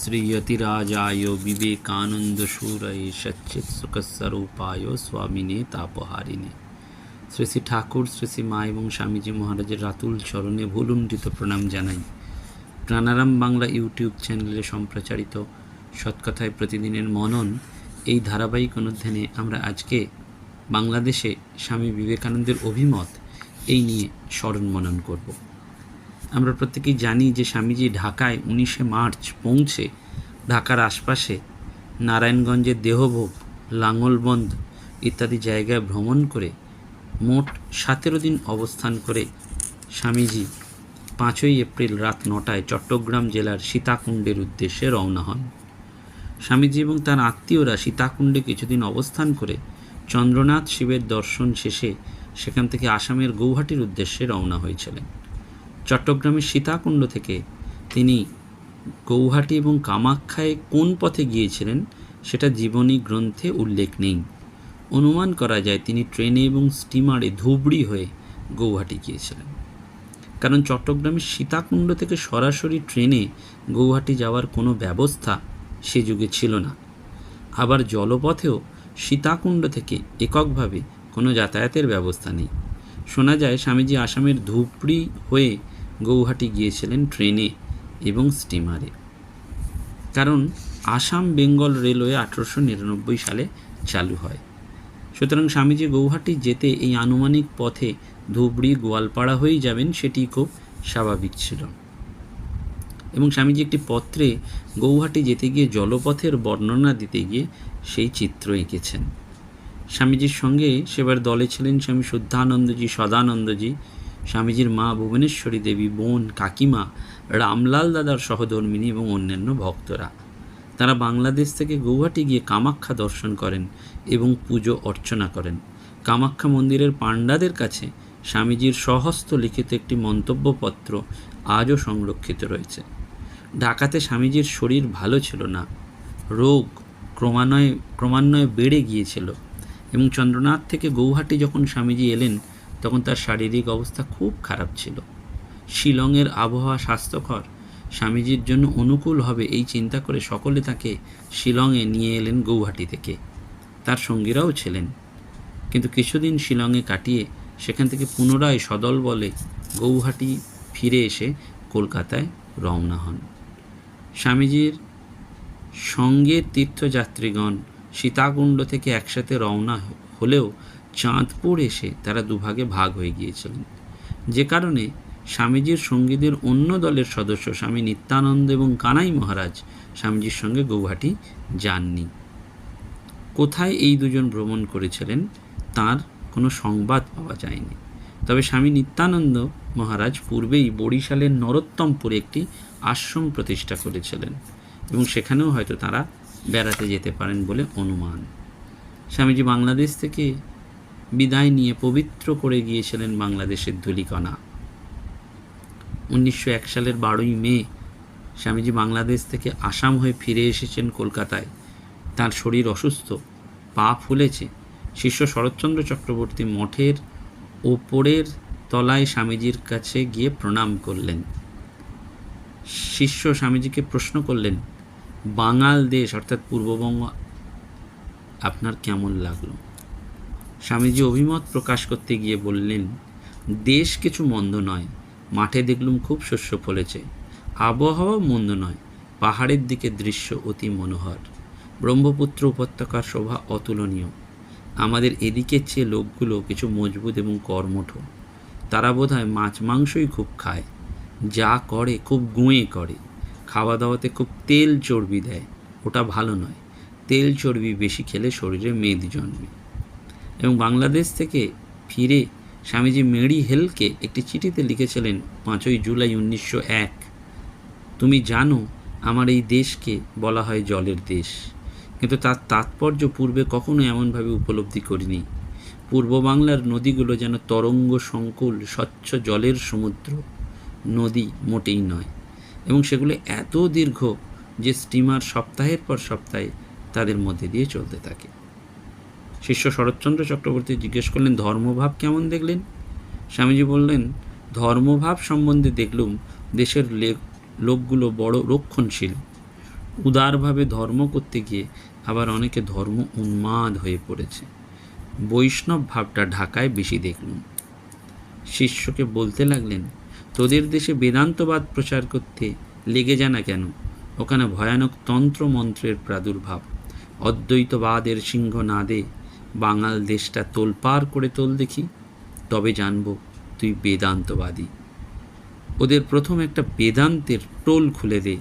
श्रीयतिराजाय विवेकानन्दशूरये सच्चित्सुखस्वरूपाय स्वामिने तापहारिणे। শ্রী শ্রী ঠাকুর, শ্রী শ্রী মা এবং স্বামীজি মহারাজের রাতুল চরণে ভুলুণ্ঠিত প্রণাম জানাই। প্রাণারাম বাংলা ইউটিউব চ্যানেলে সম্প্রচারিত সৎকথায় প্রতিদিনের মনন, এই ধারাবাহিক অনুধ্যানে আমরা আজকে বাংলাদেশে স্বামী বিবেকানন্দের অভিমত এই নিয়ে স্মরণ মনন করব। আমরা প্রত্যেকেই জানি যে স্বামীজি ঢাকায় উনিশে মার্চ পৌঁছে ঢাকার আশপাশে নারায়ণগঞ্জের দেহভোগ লাঙ্গলবন্দ ইত্যাদি জায়গায় ভ্রমণ করে মোট সতেরো দিন অবস্থান করে স্বামীজি পাঁচই এপ্রিল রাত নটায় চট্টগ্রাম জেলার সীতাকুণ্ডের উদ্দেশ্যে রওনা হন। স্বামীজি এবং তার আত্মীয়রা সীতাকুণ্ডে কিছুদিন অবস্থান করে চন্দ্রনাথ শিবের দর্শন শেষে সেখান থেকে আসামের গৌহাটির উদ্দেশ্যে রওনা হয়েছিলেন। চট্টগ্রামের সীতাকুণ্ড থেকে তিনি গৌহাটি এবং কামাখ্যায় কোন পথে গিয়েছিলেন সেটা জীবনী, গ্রন্থে উল্লেখ নেই। অনুমান করা যায় তিনি ট্রেনে এবং স্টিমারে ধুবড়ি হয়ে গৌহাটি গিয়েছিলেন। কারণ চট্টগ্রামের সীতাকুণ্ড থেকে সরাসরি ট্রেনে গৌহাটি যাওয়ার কোনো ব্যবস্থা সে যুগে ছিল না। আবার জলপথেও সীতাকুণ্ড থেকে এককভাবে কোনো যাতায়াতের ব্যবস্থা নেই। শোনা যায় স্বামীজি আসামের ধুবড়ি হয়ে গৌহাটি গিয়েছিলেন ট্রেনে এবং স্টিমারে। কারণ আসাম বেঙ্গল রেলওয়ে আঠেরোশো নিরানব্বই সালে চালু হয়। সুতরাং স্বামীজি গৌহাটি যেতে এই আনুমানিক পথে ধুবড়ি গোয়ালপাড়া হয়েই যাবেন সেটি খুব স্বাভাবিক ছিল। এবং স্বামীজি একটি পত্রে গৌহাটি যেতে গিয়ে জলপথের বর্ণনা দিতে গিয়ে সেই চিত্র এঁকেছেন। স্বামীজির সঙ্গে সেবার দলে ছিলেন স্বামী শুদ্ধানন্দজি, সদানন্দজি, স্বামীজির মা ভুবনেশ্বরী দেবী, বোন কাকিমা, রামলাল দাদার সহধর্মিনী এবং অন্যান্য ভক্তরা। তারা বাংলাদেশ থেকে গৌহাটি গিয়ে কামাখ্যা দর্শন করেন এবং পুজো অর্চনা করেন। কামাখ্যা মন্দিরের পাণ্ডাদের কাছে স্বামীজির সহস্ত লিখিত একটি মন্তব্যপত্র আজও সংরক্ষিত রয়েছে। ঢাকাতে স্বামীজির শরীর ভালো ছিল না। রোগ ক্রমান্বয়ে ক্রমান্বয়ে বেড়ে গিয়েছিল এবং চন্দ্রনাথ থেকে গৌহাটি যখন স্বামীজি এলেন, তখন তার শারীরিক অবস্থা খুব খারাপ ছিল। শিলংয়ের আবহাওয়া স্বাস্থ্যকর স্বামীজির জন্য অনুকূল হবে এই চিন্তা করে সকলে তাকে শিলংয়ে নিয়ে এলেন গৌহাটি থেকে। তার সঙ্গীরাও ছিলেন। কিন্তু কিছুদিন শিলংয়ে কাটিয়ে সেখান থেকে পুনরায় সদল বলে গৌহাটি ফিরে এসে কলকাতায় রওনা হন। স্বামীজির সঙ্গে তীর্থযাত্রীগণ সীতাকুণ্ড থেকে একসাথে রওনা হলেও চাঁদপুর এসে তারা দুভাগে ভাগ হয়ে গিয়েছিলেন। যে কারণে স্বামীজির সঙ্গীদের অন্য দলের সদস্য স্বামী নিত্যানন্দ এবং কানাই মহারাজ স্বামীজির সঙ্গে গৌহাটি যাননি। কোথায় এই দুজন ভ্রমণ করেছিলেন তার কোনো সংবাদ পাওয়া যায়নি। তবে স্বামী নিত্যানন্দ মহারাজ পূর্বেই বরিশালের নরোত্তমপুরে একটি আশ্রম প্রতিষ্ঠা করেছিলেন এবং সেখানেও হয়তো তারা বেড়াতে যেতে পারেন বলে অনুমান। স্বামীজি বাংলাদেশ থেকে বিদায় নিয়ে পবিত্র করে গিয়েছিলেন বাংলাদেশের ধুলিকণা। উনিশশো এক সালের বারোই মে স্বামীজি বাংলাদেশ থেকে আসাম হয়ে ফিরে এসেছেন কলকাতায়। তার শরীর অসুস্থ, পা ফুলেছে। শিষ্য শরৎচন্দ্র চক্রবর্তী মঠের ওপরের তলায় স্বামীজির কাছে গিয়ে প্রণাম করলেন। শিষ্য স্বামীজিকে প্রশ্ন করলেন, বাঙাল দেশ, অর্থাৎ পূর্ববঙ্গ, আপনার কেমন লাগল? স্বামীজি অভিমত প্রকাশ করতে গিয়ে বললেন, দেশ কিছু মন্দ নয়। মাঠে দেখলুম খুব শস্য ফলেছে। আবহাওয়া মন্দ নয়, পাহাড়ের দিকে দৃশ্য অতি মনোহর। ব্রহ্মপুত্র উপত্যকার শোভা অতুলনীয়। আমাদের এদিকের চেয়ে লোকগুলো কিছু মজবুত এবং কর্মঠ, তারা বোধ হয় মাছ মাংসই খুব খায়, যা করে খুব গুঁয়ে করে। খাওয়া দাওয়াতে খুব তেল চর্বি দেয়, ওটা ভালো নয়। তেল চর্বি বেশি খেলে শরীরে মেদ জন্মে। এবং বাংলাদেশ থেকে ফিরে স্বামীজি মেরি হেলকে একটি চিঠিতে লিখেছিলেন, পাঁচই জুলাই উনিশশো এক। তুমি জানো, আমার এই দেশকে বলা হয় জলের দেশ। কিন্তু তার তাৎপর্য পূর্বে কখনো এমনভাবে উপলব্ধি করিনি। পূর্ব বাংলার নদীগুলো যেন তরঙ্গ সংকুল, স্বচ্ছ জলের সমুদ্র, নদী মোটেই নয়। এবং সেগুলো এত দীর্ঘ যে স্টিমার সপ্তাহের পর সপ্তাহে তাদের মধ্যে দিয়ে চলতে থাকে। শিষ্য শরৎচন্দ্র চক্রবর্তী জিজ্ঞেস করলেন, ধর্মভাব কেমন দেখলেন? স্বামীজি বললেন, ধর্মভাব সম্বন্ধে দেখলুম দেশের লোকগুলো বড় রক্ষণশীল। উদারভাবে ধর্ম করতে গিয়ে আবার অনেকে ধর্ম উন্মাদ হয়ে পড়েছে। বৈষ্ণব ভাবটা ঢাকায় বেশি দেখলুম। শিষ্যকে বলতে লাগলেন, তোদের দেশে বেদান্তবাদ প্রচার করতে লেগে যা না কেন? ওখানে ভয়ানক তন্ত্র মন্ত্রের প্রাদুর্ভাব। অদ্বৈতবাদের সিংহ না নাদে বাঙাল দেশটা তোলপার করে তোল দেখি, তবে জানব তুই বেদান্তবাদী। ওদের প্রথম একটা বেদান্তের টোল খুলে দে,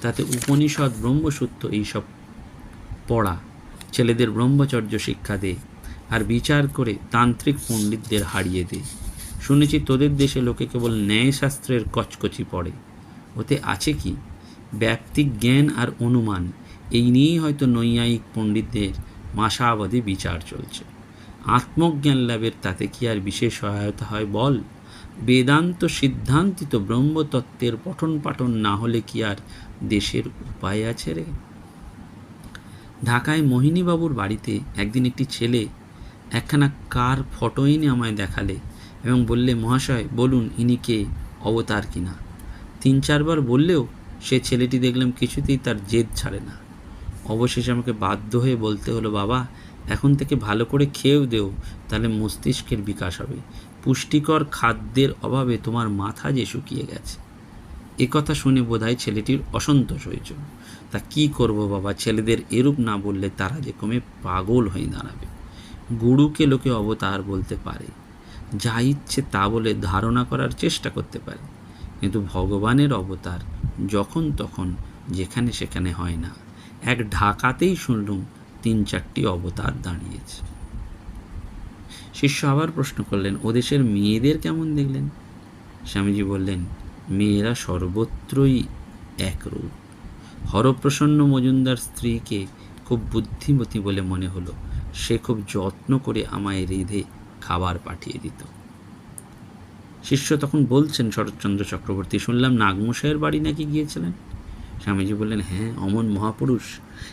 তাতে উপনিষদ ব্রহ্মসূত্র এইসব পড়া, ছেলেদের ব্রহ্মচর্য শিক্ষা দে, আর বিচার করে তান্ত্রিক পণ্ডিতদের হারিয়ে দে। শুনেছি তোদের দেশে লোকে কেবল ন্যায়শাস্ত্রের কচকচি পড়ে। ওতে আছে কি? ব্যক্তিক জ্ঞান আর অনুমান, এই নিয়েই হয়তো নৈয়ায়িক পণ্ডিতদের মাসাবাদী বিচার চলছে। আত্মজ্ঞান লাভের তাতে কি আর বিশেষ সহায়তা হয় বল? বেদান্ত সিদ্ধান্তিত ব্রহ্মতত্ত্বের পঠন পাঠন না হলে কি আর দেশের উপায় আছে রে? ঢাকায় মোহিনীবাবুর বাড়িতে একদিন একটি ছেলে একখানা কার ফটো এনে আমায় দেখালে এবং বললে, মহাশয়, বলুন ইনি কে? অবতার কিনা তিন চারবার বললেও সে ছেলেটি দেখলাম কিছুতেই তার জেদ ছাড়ে না। অবশেষে আমাকে বাধ্য হয়ে বলতে হলো, বাবা, এখন থেকে ভালো করে খেয়েও দেও, তাহলে মস্তিষ্কের বিকাশ হবে। পুষ্টিকর খাদ্যের অভাবে তোমার মাথা যে শুকিয়ে গেছে। এ কথা শুনে বোধহয় ছেলেটির অসন্তোষ হয়েছিল তা কি করব বাবা, ছেলেদের এরূপ না বললে তারা যে কমে পাগল হয়ে দাঁড়াবে। গুরুকে লোকে অবতার বলতে পারে। যা ইচ্ছে তা বলে ধারণা করার চেষ্টা করতে পারে। কিন্তু ভগবানের অবতার যখন তখন যেখানে সেখানে হয় না। এক ঢাকাতেই শুনলুম তিন চারটি অবতার দাঁড়িয়েছে। শিষ্য আবার প্রশ্ন করলেন, ও দেশের মেয়েদের কেমন দেখলেন? স্বামীজি বললেন, মেয়েরা সর্বত্রই একরূপ হরপ্রসন্ন মজুমদার স্ত্রীকে খুব বুদ্ধিমতী বলে মনে হলো। সে খুব যত্ন করে আমায় রেঁধে খাবার পাঠিয়ে দিত। শিষ্য তখন বলছেন, শরৎচন্দ্র চক্রবর্তী, শুনলাম নাগমশাইয়ের বাড়ি নাকি গিয়েছিলেন? স্বামীজি বললেন হ্যাঁ অমন মহাপুরুষ।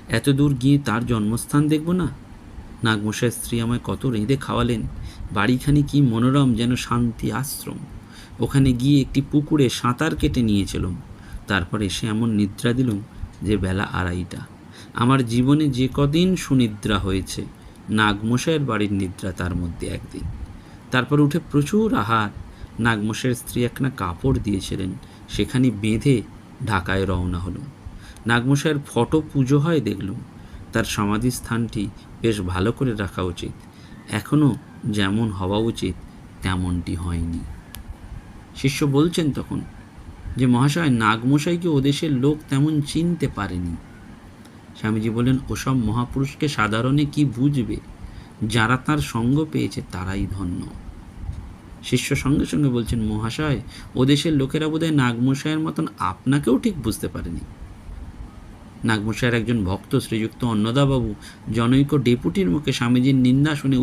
এত দূর গিয়ে তার জন্মস্থান দেখব না? নাগমশাইয়ের স্ত্রী আমায় কত রেঁধে খাওয়ালেন, বাড়িখানি কি মনোরম যেন শান্তি আশ্রম। ওখানে গিয়ে একটি পুকুরে সাঁতার কেটে নিয়েছিলাম। তারপর এসে এমন নিদ্রা দিলুম যে বেলা আড়াইটা। আমার জীবনে যে কদিন সুনিদ্রা হয়েছে নাগমশাইয়ের বাড়ির নিদ্রা তার মধ্যে একদিন। তারপর উঠে প্রচুর আহার। নাগমশাইয়ের স্ত্রী একখানা কাপড় দিয়েছিলেন, সেখানে বেঁধে ঢাকায় রওনা হলো নাগমশাইয়ের ফটো পুজো হয় দেখলুম। তার সমাধি স্থানটি বেশ ভালো করে রাখা উচিত। এখনও যেমন হওয়া উচিত, তেমনটি হয়নি। শিষ্য বলছেন তখন যে, মহাশয় নাগমশাইকে ওদেশের লোক তেমন চিনতে পারেনি? স্বামীজি বলেন ওসব মহাপুরুষকে সাধারণে কি বুঝবে? যারা তার সঙ্গ পেয়েছে তারাই ধন্য। শিষ্য সঙ্গে সঙ্গে বলছেন, মহাশয়, ও দেশের লোকেরা বোধহয় নাগমশাইয়ের মতন আপনাকেও ঠিক বুঝতে পারেনি। নাগমশাইয়ের একজন ভক্ত শ্রীযুক্ত অন্নদাবাবু জনৈক ডেপুটির মুখে স্বামীজির নিন্দা শুনে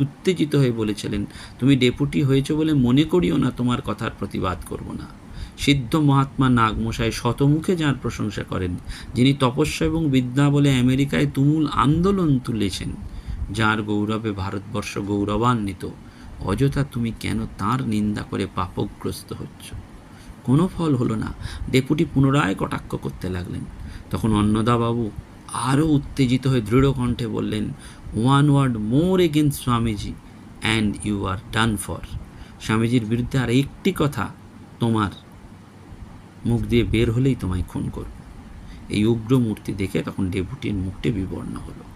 উত্তেজিত হয়ে বলেছিলেন, তুমি ডেপুটি হয়েছো বলে মনে করিও না, তোমার কথার প্রতিবাদ করব না। সিদ্ধ মহাত্মা নাগমশাই শতমুখে যার প্রশংসা করেন, যিনি তপস্যা এবং বিদ্যা বলে আমেরিকায় তুমুল আন্দোলন তুলেছেন, যার গৌরবে ভারতবর্ষ গৌরবান্বিত। অযথা তুমি কেন তার নিন্দা করে পাপগ্রস্ত হচ্ছ? কোনো ফল হলো না। ডেপুটি পুনরায় কটাক্ষ করতে লাগলেন। তখন অন্নদাবাবু আরও উত্তেজিত হয়ে দৃঢ় কণ্ঠে বললেন one word more against Swamiji and you are done for স্বামীজির বিরুদ্ধে আর একটি কথা তোমার মুখ দিয়ে বের হলেই তোমায় খুন করব। এই উগ্র মূর্তি দেখে তখন ডেপুটির মুখটি বিবর্ণ হলো।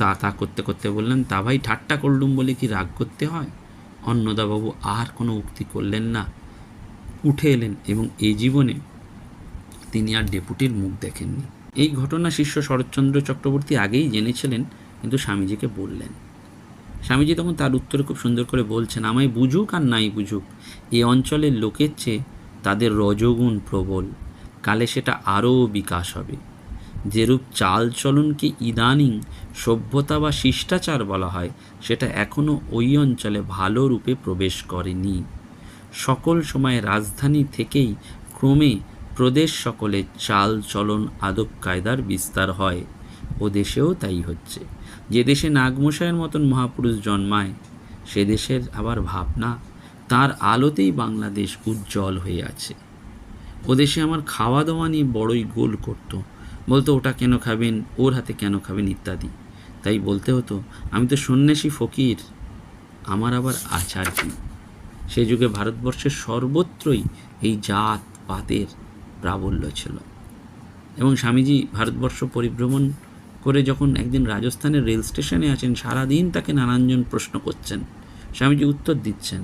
তা তা করতে করতে বললেন, তা ভাই, ঠাট্টা করলুম বলে কি রাগ করতে হয়? অন্নদাবাবু আর কোনো উক্তি করলেন না। উঠে এলেন এবং এই জীবনে তিনি আর ডেপুটির মুখ দেখেননি। এই ঘটনা শিষ্য শরৎচন্দ্র চক্রবর্তী আগেই জেনেছিলেন, কিন্তু স্বামীজিকে বললেন। স্বামীজি তখন তার উত্তরে খুব সুন্দর করে বলছেন, আমায় বুঝুক আর নাই বুঝুক, এ অঞ্চলের লোকের চেয়ে তাদের রজগুণ প্রবল, কালে সেটা আরও বিকাশ হবে। যেরূপ চালচলনকে ইদানিং সভ্যতা বা শিষ্টাচার বলা হয়, সেটা এখনও ওই অঞ্চলে ভালো রূপে প্রবেশ করেনি। সকল সময় রাজধানী থেকেই ক্রমে প্রদেশ সকলে চাল চলন আদব কায়দার বিস্তার হয়। ও দেশেও তাই হচ্ছে। যে দেশে নাগমশাইয়ের মতন মহাপুরুষ জন্মায়, সে দেশের আবার ভাবনা, তার আলোতেই বাংলাদেশ উজ্জ্বল হয়ে আছে। ও দেশে আমার খাওয়া দাওয়া নিয়ে বড়ই গোল করতো। বলতো, ওটা কেন খাবেন? ওর হাতে কেন খাবেন? ইত্যাদি। তাই বলতে হতো, আমি তো সন্ন্যাসী ফকির, আমার আবার আচার কি? সে যুগে ভারতবর্ষের সর্বত্রই এই জাত, পাতের প্রাবল্য ছিল। এবং স্বামীজি ভারতবর্ষ পরিভ্রমণ করে যখন একদিন রাজস্থানের রেল স্টেশনে আছেন, সারাদিন তাকে নানানজন প্রশ্ন করছেন। স্বামীজি উত্তর দিচ্ছেন,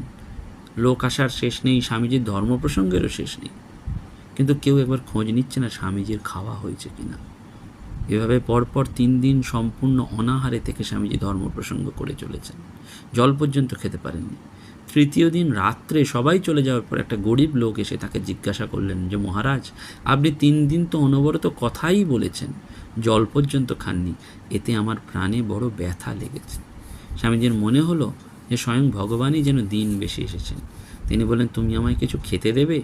লোক আসার শেষ নেই, স্বামীজির ধর্ম প্রসঙ্গেরও শেষ নেই। কিন্তু কেউ একবার খোঁজ নিচ্ছে না স্বামীজির খাওয়া হয়েছে কিনা। এভাবে পরপর তিন দিন সম্পূর্ণ অনাহারে থেকে স্বামীজি ধর্ম প্রসঙ্গ করে চলেছেন। জল পর্যন্ত খেতে পারেননি। তৃতীয় দিন রাত্রে সবাই চলে যাওয়ার পর একটা গরিব লোক এসে তাকে জিজ্ঞাসা করলেন, যে মহারাজ, আপনি তিন দিন তো অনবরত কথাই বলেছেন, জল পর্যন্ত খাননি, এতে আমার প্রাণে বড় ব্যথা লেগেছে। স্বামীজির মনে হলো যে স্বয়ং ভগবানই যেন দিন বেশি এসেছেন। তিনি বলেন তুমি আমায় কিছু খেতে দেবে?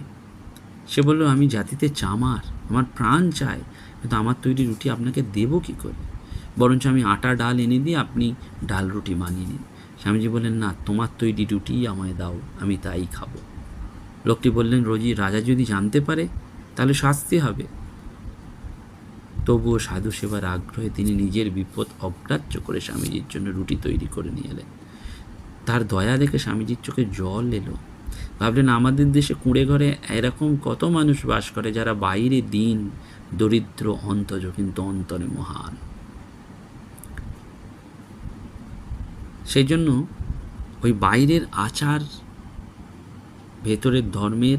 সে বলল, আমি জাতিতে চামার আমার প্রাণ চায়, কিন্তু আমার তৈরি রুটি আপনাকে দেবো কি করে? বরঞ্চ আমি আটা, ডাল এনে দিয়ে আপনি ডাল রুটি বানিয়ে নিন। স্বামীজি বললেন, না, তোমার তৈরি রুটিই আমায় দাও, আমি তাই খাব। লোকটি বললেন, রোজি রাজা যদি জানতে পারে, তাহলে শাস্তি হবে। তবুও সাধু সেবার আগ্রহে তিনি নিজের বিপদ অগ্রাহ্য করে স্বামীজির জন্য রুটি তৈরি করে নিয়ে এলেন। তার দয়া দেখে স্বামীজির চোখে জল এলো। ভাবলেন আমাদের দেশে কুঁড়ে ঘরে এরকম কত মানুষ বাস করে যারা বাইরে দিন, দরিদ্র, অন্তজ, কিন্তু অন্তরে মহান। সেই জন্য ওই বাইরের আচার, ভেতরের ধর্মের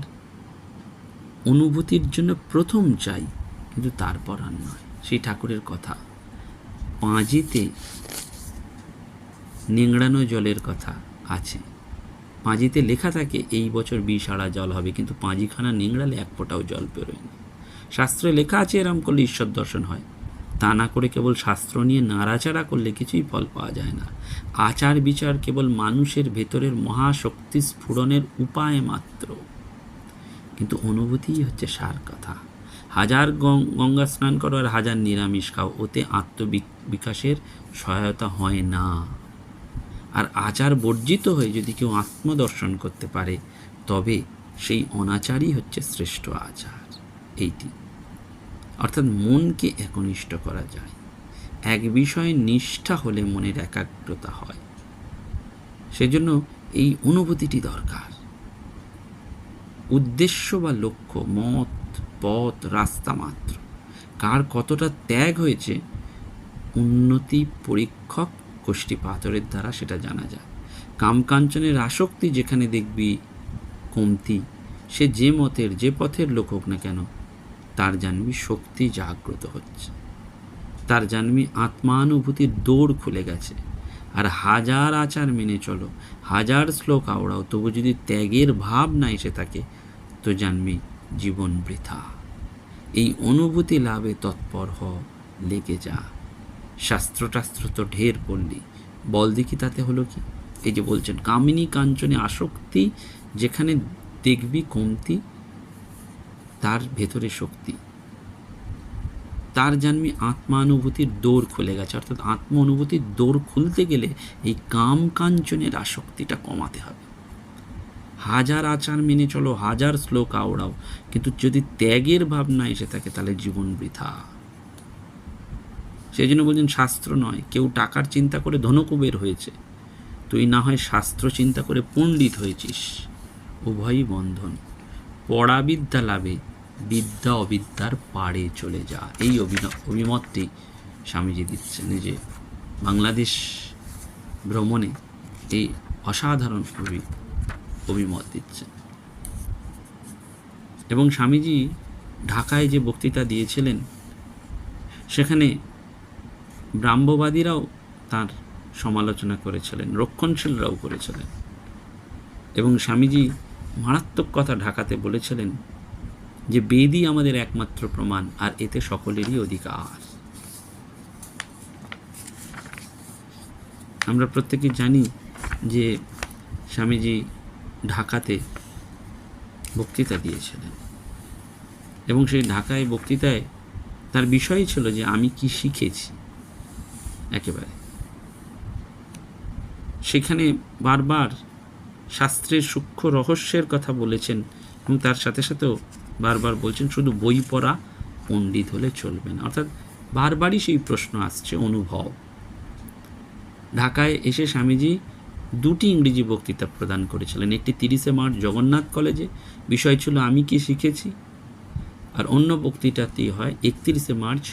অনুভূতির জন্য প্রথম চাই, কিন্তু তারপর আর নয়। সেই ঠাকুরের কথা, পাঁজিতে নিংড়ানো জলের কথা আছে। পাঁজিতে লেখা থাকে, এই বছর বিষ আড়া জল হবে। কিন্তু পাঁজিখানা নিংড়ালে এক ফোঁটাও জল বেরোয়নি শাস্ত্রে লেখা আছে, এরম করলে ঈশ্বর দর্শন হয়। তা না করে কেবল শাস্ত্র নিয়ে নাড়াচাড়া করলে কিছুই ফল পাওয়া যায় না। আচার বিচার কেবল মানুষের ভেতরের মহাশক্তি স্ফুরণের উপায় মাত্র। কিন্তু অনুভূতিই হচ্ছে সার কথা। হাজার গঙ্গা স্নান করো আর হাজার নিরামিষ খাও, ওতে আত্মবিকাশের সহায়তা হয় না। আর আচার বর্জিত হয়ে যদি কেউ আত্মদর্শন করতে পারে, তবে সেই অনাচারই হচ্ছে শ্রেষ্ঠ আচার। এইটি। অর্থাৎ মনকে একনিষ্ঠ করা যায়। এক বিষয়ে নিষ্ঠা হলে মনের একাগ্রতা হয়। সেজন্য এই অনুভূতিটি দরকার। উদ্দেশ্য বা লক্ষ্য, মত, পথ, রাস্তা মাত্র। কার কতটা ত্যাগ হয়েছে, উন্নতি, পরীক্ষক কোষ্ঠী পাথরের দ্বারা সেটা জানা যায়। কামকাঞ্চনের আসক্তি যেখানে দেখবি, কমতি, সে যে মতের, যে পথের লোক হোক না কেন, তার জানবি শক্তি জাগ্রত হচ্ছে। তার জানবি আত্মানুভূতির দৌড় খুলে গেছে। আর হাজার আচার মেনে চলো, হাজার শ্লোক আওড়াও, তবু যদি ত্যাগের ভাব না এসে থাকে, তো জানবি জীবন বৃথা। এই অনুভূতি লাভে তৎপর হ, লেগে যা। শাস্ত্রটাস্ত্র তো ঢের পড়লি বল দেখি তাতে হলো কি? এই যে বলছেন, কামিনী কাঞ্চনে আসক্তি, যেখানে দেখবি কমতি, তার ভেতরে শক্তি। তার জানবি আত্মানুভূতির দৌড় খুলে গেছে, অর্থাৎ আত্ম অনুভূতির দৌড় খুলতে গেলে এই কাম কাঞ্চনের আসক্তিটা কমাতে হবে। হাজার আচার মেনে চলো, হাজার শ্লোক আওড়াও, কিন্তু যদি ত্যাগের ভাবনা এসে থাকে, তাহলে জীবন বৃথা। সেই জন্য বলছেন, শাস্ত্র নয়। কেউ টাকার চিন্তা করে ধনকুবের হয়েছে। তুই না হয় শাস্ত্র চিন্তা করে পণ্ডিত হয়েছিস। উভয়ই বন্ধন। পড়া বিদ্যা লাভে বিদ্যা অবিদ্যার পাড়ে চলে যা। এই অভিমতটি স্বামীজি দিচ্ছেন। যে বাংলাদেশ ভ্রমণে এই অসাধারণ অভি, অভিমত দিচ্ছেন। এবং স্বামীজি ঢাকায় যে বক্তৃতা দিয়েছিলেন, সেখানে ব্রাহ্মবাদীরাও তার সমালোচনা করেছিলেন, রক্ষণশীলরাও করেছিলেন। এবং স্বামীজি মারাত্মক কথা ঢাকাতে বলেছিলেন যে, বেদই আমাদের একমাত্র প্রমাণ, আর এতে সকলেরই অধিকার। আমরা প্রত্যেকে জানি যে, স্বামীজি ঢাকাতে বক্তৃতা দিয়েছিলেন। এবং সেই ঢাকায় বক্তৃতায় তার বিষয় ছিল যে, আমি কি শিখেছি? একেবারে। সেখানে বারবার শাস্ত্রের সূক্ষ্ম রহস্যের কথা বলেছেন এবং তার সাথে সাথেও বারবার বলছেন, শুধু বই পড়া পণ্ডিত হলে চলবে না। অর্থাৎ বারবারই সেই প্রশ্ন আসছে, অনুভব। ঢাকায় এসে স্বামীজি দুটি ইংরেজি বক্তৃতা প্রদান করেছিলেন। একটি তিরিশে মার্চ জগন্নাথ কলেজে, বিষয় ছিল আমি কি শিখেছি? আর অন্য বক্তৃতাটি হয় একত্রিশে মার্চ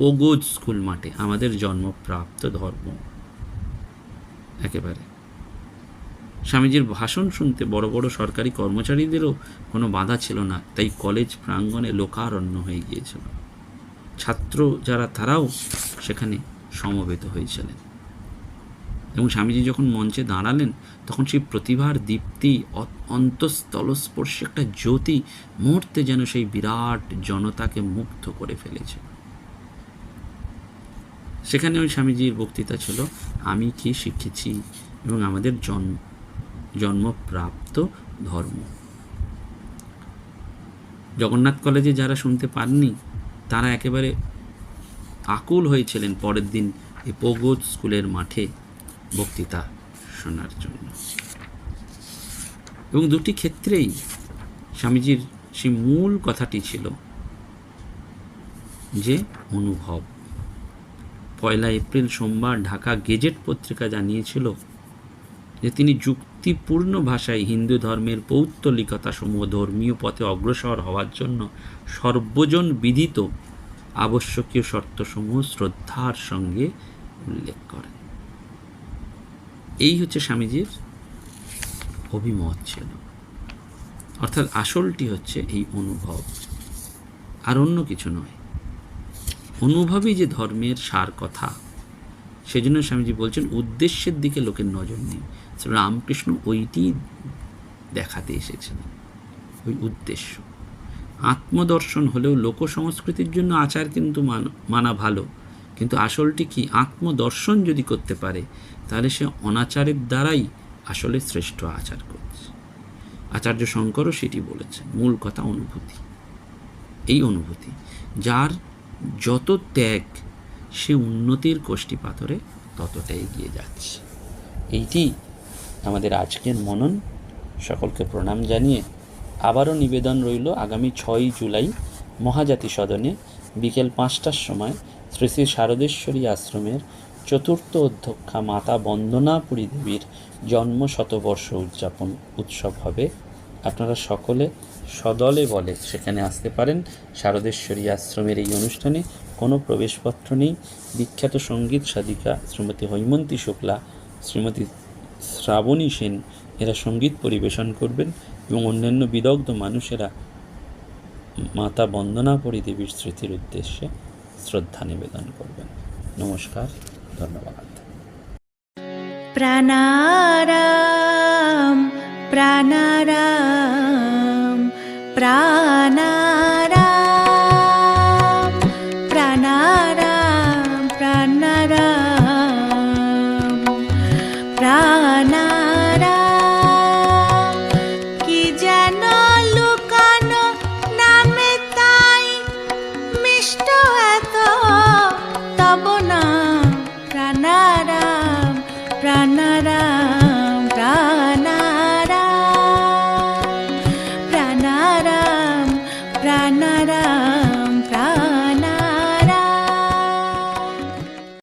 ওগোজ স্কুল মাঠে, আমাদের জন্মপ্রাপ্ত ধর্ম। একেবারে। স্বামীজির ভাষণ শুনতে বড় বড় সরকারি কর্মচারীদেরও কোনো বাধা ছিল না, তাই কলেজ প্রাঙ্গণে লোকারণ্য হয়ে গিয়েছিল। ছাত্র যারা, তারাও সেখানে সমবেত হয়েছিলেন। এবং স্বামীজি যখন মঞ্চে দাঁড়ালেন, তখন সেই প্রতিভার দীপ্তি অন্তঃস্থলস্পর্শী একটা জ্যোতি মুহূর্তে যেন সেই বিরাট জনতাকে মুগ্ধ করে ফেলেছে। সেখানে ওই স্বামীজির বক্তৃতা ছিল, আমি কি শিখেছি? এবং আমাদের জন্ম জন্মপ্রাপ্ত ধর্ম। জগন্নাথ কলেজে যারা শুনতে পাননি, তারা একেবারে আকুল হয়েছিলেন পরের দিন এই পগোজ স্কুলের মাঠে বক্তৃতা শোনার জন্য। এবং দুটি ক্ষেত্রেই স্বামীজির সেই মূল কথাটি ছিল যে, অনুভব পয়লা এপ্রিল সোমবার ঢাকা গেজেট পত্রিকা জানিয়েছিল যে তিনি যুক্তিপূর্ণ ভাষায় হিন্দু ধর্মের পৌত্তলিকতা সমূহ ধর্মীয় পথে অগ্রসর হওয়ার জন্য সর্বজন বিদিত আবশ্যকীয় শর্তসমূহ শ্রদ্ধার সঙ্গে উল্লেখ করেন। এই হচ্ছে স্বামীজির অভিমত ছিল। অর্থাৎ আসলটি হচ্ছে এই অনুভব। আর অন্য কিছু নয়। অনুভবই যে ধর্মের সার কথা। সেজন্য স্বামীজি বলছেন, উদ্দেশ্যের দিকে লোকের নজর নেই। রামকৃষ্ণ ওইটি দেখাতে এসেছেন, ওই উদ্দেশ্য। আত্মদর্শন হলেও লোক সংস্কৃতির জন্য আচার কিন্তু মান- ভালো। কিন্তু আসলটি কি? আত্মদর্শন যদি করতে পারে, তাহলে সে অনাচারের দ্বারাই আসলে শ্রেষ্ঠ আচার করছে। আচার্য শঙ্করও সেটি বলেছেন, মূল কথা অনুভূতি। এই অনুভূতি, যার যত ত্যাগ সে উন্নতির কোষ্ঠী পাথরে ততটা এগিয়ে যাচ্ছে। এইটি আমাদের আজকের মনন। সকলকে প্রণাম জানিয়ে আবারও নিবেদন রইল আগামী ছয়ই জুলাই মহাজাতি সদনে বিকেল পাঁচটার সময় শ্রী শ্রী শারদেশ্বরী আশ্রমের চতুর্থ অধ্যক্ষা মাতা বন্দনাপুরী দেবীর জন্ম শতবর্ষ উদযাপন উৎসব হবে। আপনারা সকলে সদলে বলে সেখানে আসতে পারেন। শারদেশ্বরী আশ্রমের এই অনুষ্ঠানে কোনো প্রবেশপত্র নেই। বিখ্যাত সংগীত সাধিকা শ্রীমতী হৈমন্তী শুক্লা, শ্রীমতী শ্রাবণী সেন, এরা সংগীত পরিবেশন করবেন এবং অন্যান্য বিদগ্ধ মানুষেরা মাতা বন্দনাপুরী দেবীর স্মৃতির উদ্দেশ্যে শ্রদ্ধা নিবেদন করবেন। নমস্কার, ধন্যবাদ। প্রাণারাম। प्राणाराम प्राणा